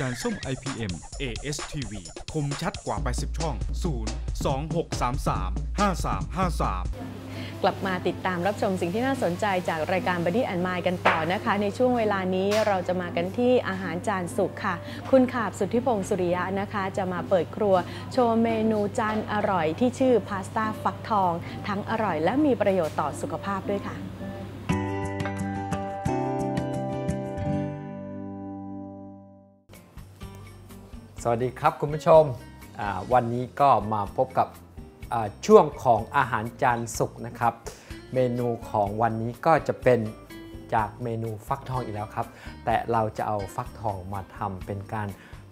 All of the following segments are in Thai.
จานส้ม IPM ASTV คมชัดกว่า 80 ช่อง 0 2633 5353 กลับมาติดตามรับชมสิ่งที่น่าสนใจจากรายการ Body and Mind กันต่อนะคะ ในช่วงเวลานี้เราจะมากันที่อาหารจานสุกค่ะ คุณขาบสุทธิพงศ์สุริยะนะคะ จะมาเปิดครัว โชว์เมนูจานอร่อยที่ชื่อพาสต้าฟักทอง ทั้งอร่อยและมีประโยชน์ต่อสุขภาพด้วยค่ะ สวัสดีครับคุณผู้ชม วันนี้ก็มาพบกับช่วงของอาหารจานสุกนะครับ เมนูของวันนี้ก็จะเป็นจากเมนูฟักทองอีกแล้วครับ แต่เราจะเอาฟักทองมาทำเป็นการ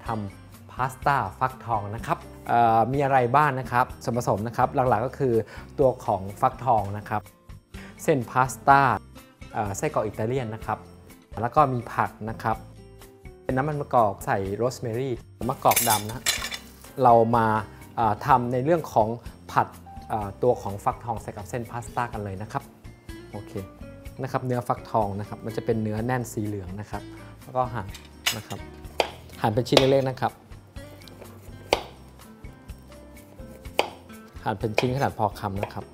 ทำพาสต้าฟักทองนะครับมีอะไรบ้างนะครับส่วนผสมนะครับหลักๆก็คือตัวของฟักทองนะครับ เส้นพาสต้าไส้กรอกอิตาเลียนนะครับ แล้วก็มีผักนะครับ เป็นน้ำมันมะกอกใส่โรสแมรี่มะกอกดำนะเรามาทำในเรื่องของผัดตัวของฟักทองใส่กับเส้นพาสต้ากันเลยนะครับโอเคนะครับเนื้อฟักทองนะครับมันจะเป็นเนื้อแน่นสีเหลืองนะครับแล้วก็หั่นนะครับหั่นเป็นชิ้นเล็กๆนะครับหั่นเป็นชิ้นขนาดพอคำนะครับ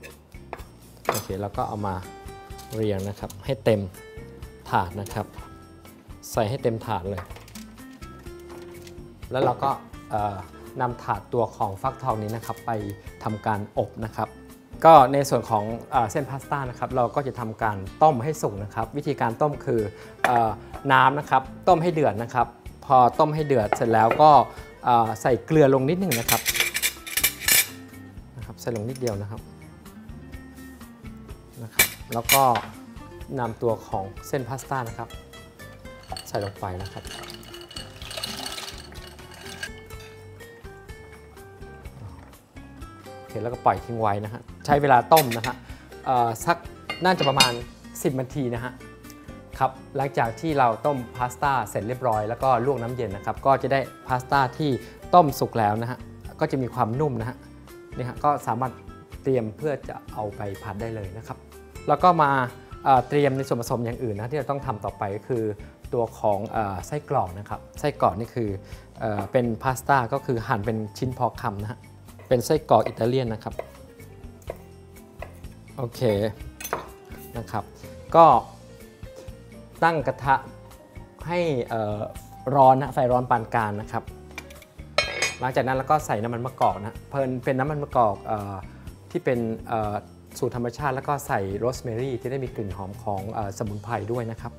โอเคแล้วก็เอามาเรียงนะครับให้เต็มถาดนะครับ ใส่ให้เต็มถาดเลย แล้วเราก็นำถาดตัวของฟักทองนี้นะครับไปทำการอบนะครับก็ในส่วนของเอเส้นพาสต้านะครับเราก็จะทำการต้มให้สุกนะครับ วิธีการต้มคืออน้ำนะครับต้มให้เดือดนะครับ พอต้มให้เดือดเสร็จแล้วก็ใส่เกลือลงนิดหนึ่งนะครับนะครับใส่ลงนิดเดียวนะครับนะครับแล้วก็นำตัวของเส้นพาสต้านะครับ ใส่ลงไปนะครับ โอเคแล้วก็ปล่อยทิ้งไว้นะฮะใช้เวลาต้มนะฮะสักน่าจะประมาณ 10นาทีนะฮะครับหลังจากที่เราต้มพาสต้าเสร็จเรียบร้อยแล้วก็ลวกน้ำเย็นนะครับก็จะได้พาสต้าที่ต้มสุกแล้วนะฮะก็จะมีความนุ่มนะฮะนี่ฮะก็สามารถเตรียมเพื่อจะเอาไปผัดได้เลยนะครับ แล้วก็มาเตรียมในส่วนผสมอย่างอื่นนะที่เราต้องทำต่อไปก็คือตัวของอไส้กรอกนะครับไส้กรอกนี่คืออเป็นพาสต้าก็คือหั่นเป็นชิ้นพอคำนะฮะ เป็นไส้กรอกอิตาเลียนนะครับ โอเคนะครับ ก็ตั้งกระทะให้อ่อร้อนนะไฟร้อนปานกลางนะครับ หลังจากนั้นเราก็ใส่น้ำมันมะกอกนะเพลินเป็นน้ำมันมะกอกออที่เป็นอ่อสูตรธรรมชาติ แล้วก็ใส่โรสแมรี่ที่ได้มีกลิ่นหอมของอสมุนไพรด้วยนะครับ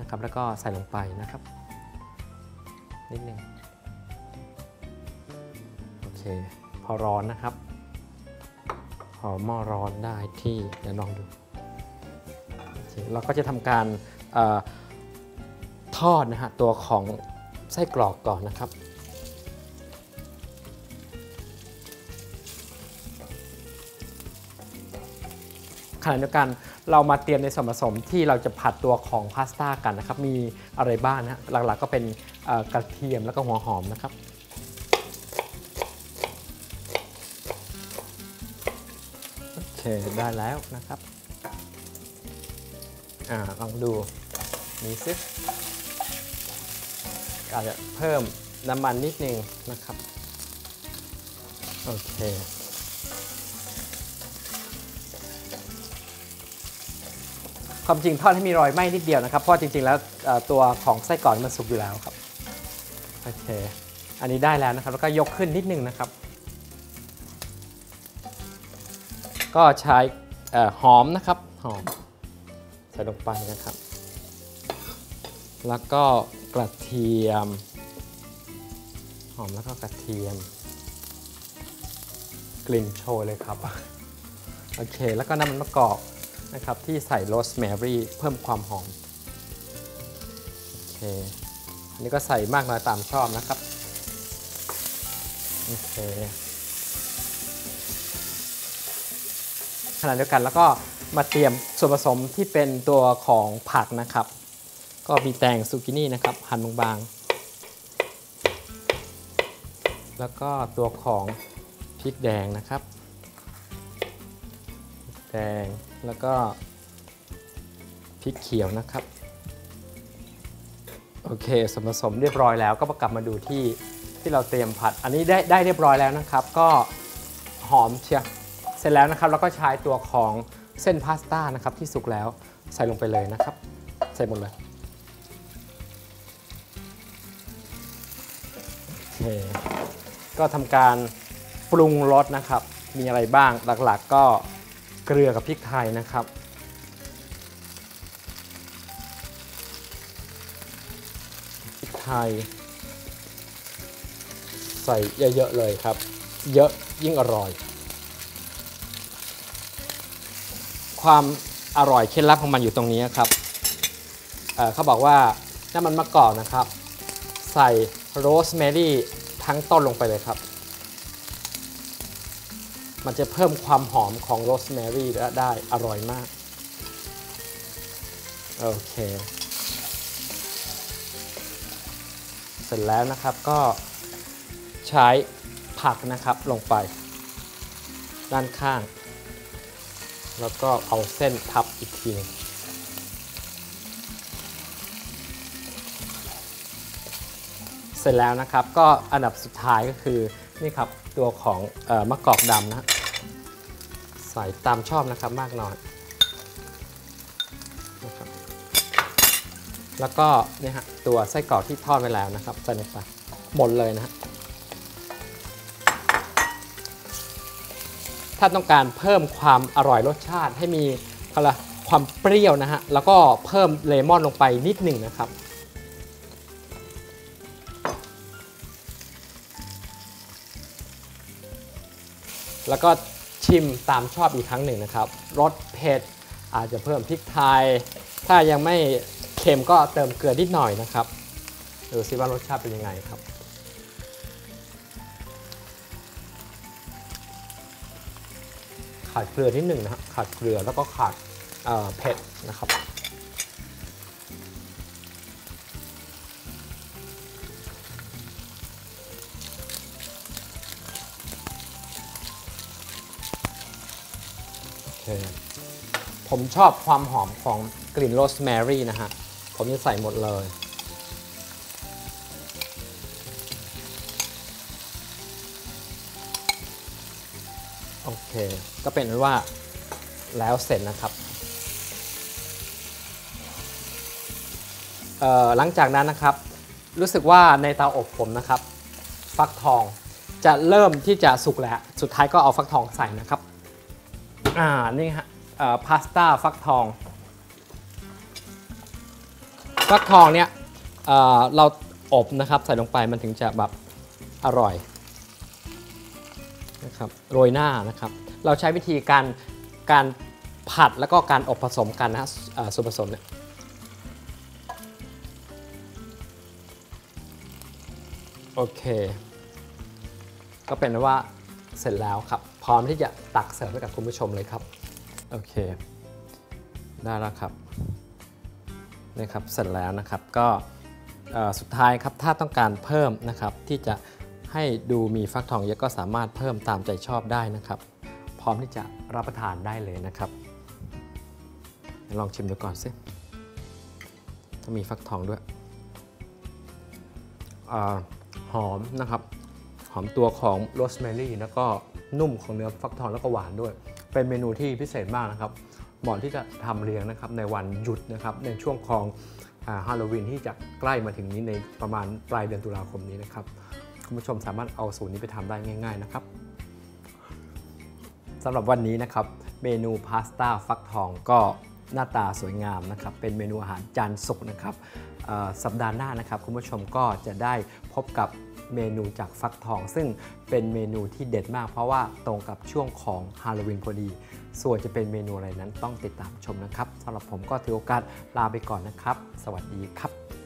นะครับ แล้วก็ใส่ลงไปนะครับ นิดนึงโอเค พอร้อนนะครับพอหม้อร้อนได้ที่เดี๋ยวลองดูเราก็จะทำการอทอดนะฮะตัวของไส้กรอกก่อนนะครับขณะเดียวกันเรามาเตรียมในส่วนผสมที่เราจะผัดตัวของพาสต้ากันนะครับ มีอะไรบ้างนะฮะหลักๆก็เป็นกระเทียมแล้วก็หัวหอมนะครับ โอเค ได้แล้วนะครับ อ่าลองดูนี่ซิอาจจะเพิ่มน้ำมันนิดนึงนะครับ โอเคความจริงทอดให้มีรอยไหม้นิดเดียวนะครับ เพราะจริงๆแล้วตัวของไส้กรอกมันสุกอยู่แล้วครับ โอเค อันนี้ได้แล้วนะครับ แล้วก็ยกขึ้นนิดนึงนะครับ ก็ใช้เอ่อหอมนะครับหอมใส่ลงไปนะครับ แล้วก็กระเทียม หอมแล้วก็กระเทียม กลิ่นโชยเลยครับ โอเค แล้วก็น้ำมันมะกอกนะครับที่ใส่โรสแมรี่เพิ่มความหอม โอเค อันนี้ก็ใส่มากน้อยตามชอบนะครับ โอเค ณะเดียวกัน แล้วก็มาเตรียมส่วนผสมที่เป็นตัวของผักนะครับ ก็มีแตงซูกินี่นะครับหั่นบางๆ แล้วก็ตัวของพริกแดงนะครับแดงแล้วก็พริกเขียวนะครับโอเคส่วนผสมเรียบร้อยแล้วก็มากลับมาดูที่ที่เราเตรียมผัด อันนี้ได้ได้เรียบร้อยแล้วนะครับ ก็หอมเชียว สร็จแล้วนะครับแล้วก็ใช้ตัวของเส้นพาสต้านะครับที่สุกแล้วใส่ลงไปเลยนะครับ ใส่หมดเลยโอเคก็ทำการปรุงรสนะครับ มีอะไรบ้างหลักๆ ก็เกลือกับพริกไทยนะครับพริกไทย ใส่เยอะๆเลยครับ เยอะยิ่งอร่อย ความอร่อยเคล็ดลับของมันอยู่ตรงนี้ครับเเขาบอกว่าน้ำมันมะกอกนะครับ ใส่โรสแมรี่ทั้งต้นลงไปเลยครับ มันจะเพิ่มความหอมของโรสแมรี่ได้อร่อยมาก โอเค เสร็จแล้วนะครับก็ใช้ผักนะครับลงไป ด้านข้าง แล้วก็เอาเส้นทับอีกทีนึงเสร็จแล้วนะครับก็อันดับสุดท้ายก็คือนี่ครับตัวของออมะกอกดำนะฮะใส่ตามชอบนะครับมากน้อยนะครับแล้วก็เนี่ยฮะตัวไส้กรอกที่ทอดไว้แล้วนะครับใส่ลงไปหมดเลยนะฮะ ถ้าต้องการเพิ่มความอร่อยรสชาติ ให้มีอะไรความเปรี้ยวนะฮะ แล้วก็เพิ่มเลมอนลงไปนิดหนึ่งนะครับ แล้วก็ชิมตามชอบอีกครั้งหนึ่งนะครับ รสเผ็ดอาจจะเพิ่มพริกไทย ถ้ายังไม่เค็มก็เติมเกลือนิดหน่อยนะครับ ดูซิว่ารสชาติเป็นยังไงครับ ขาดเกลือนิดหนึ่งนะครับขาดเกลือแล้วก็ขาดเเผ็ดนะครับผมชอบความหอมของกลิ่นโรสแมรี่นะฮะ ผมจะใส่หมดเลย เคก็เป็นว่าแล้วเสร็จนะครับหลังจากนั้นนะครับ รู้สึกว่าในเตาอบผมนะครับ ฟักทองจะเริ่มที่จะสุกแล้ว สุดท้ายก็เอาฟักทองใส่นะครับ อ่า นี่ฮะพาสต้าฟักทอง ฟักทองเนี่ยเเราอบนะครับ ใส่ลงไปมันถึงจะแบบอร่อยนะครับ โรยหน้านะครับ เราใช้วิธีการการผัดแล้วก็การอบผสมกันนะส่วนผสมเนี่ยโอเค ก็เป็นว่าเสร็จแล้วครับ พร้อมที่จะตักเสิร์ฟให้กับคุณผู้ชมเลยครับ โอเค ได้แล้วครับนี่ครับ เสร็จแล้วนะครับ ก็สุดท้ายครับ ถ้าต้องการเพิ่มนะครับ ที่จะให้ดูมีฟักทองเยอะก็สามารถเพิ่มตามใจชอบได้นะครับ ร้อมที่จะรับประทานได้เลยนะครับ ลองชิมดูก่อนสิต้องมีฟักทองด้วยอหอมนะครับ หอมตัวของโรสแมรี่แล้วก็นุ่มของเนื้อฟักทองแล้วก็หวานด้วย เป็นเมนูที่พิเศษมากนะครับเหมาะที่จะทำเลี้ยงนะครับในวันหยุดนะครับในช่วงของฮาโลวีนที่จะใกล้มาถึงนี้ในประมาณปลายเดือนตุลาคมนี้นะครับ คุณผู้ชมสามารถเอาสูตรนี้ไปทำได้ง่าย ๆนะครับ สำหรับวันนี้นะครับเมนูพาสต้าฟักทองก็หน้าตาสวยงามนะครับเป็นเมนูอาหารจานสุกนะครับสัปดาห์หน้านะครับคุณผู้ชมก็จะได้พบกับเมนูจากฟักทอง ซึ่งเป็นเมนูที่เด็ดมาก เพราะว่าตรงกับช่วงของฮาโลวีนพอดี ส่วนจะเป็นเมนูอะไรนั้นต้องติดตามชมนะครับสำหรับผมก็ถือโอกาสลาไปก่อนนะครับ สวัสดีครับ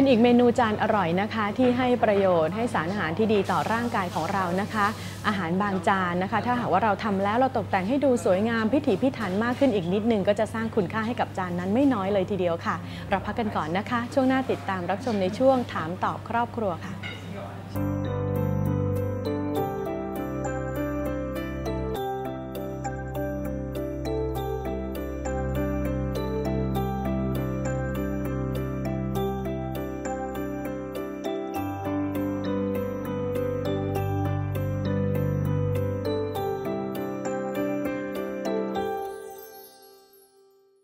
เป็นอีกเมนูจานอร่อยนะคะ ที่ให้ประโยชน์ให้สารอาหารที่ดีต่อร่างกายของเรานะคะ อาหารบางจานนะคะ ถ้าหากว่าเราทำแล้วเราตกแต่งให้ดูสวยงามพิถีพิถันมากขึ้นอีกนิดนึงก็จะสร้างคุณค่าให้กับจานนั้นไม่น้อยเลยทีเดียวค่ะ เราพักกันก่อนนะคะ ช่วงหน้าติดตามรับชมในช่วงถามตอบครอบครัวค่ะ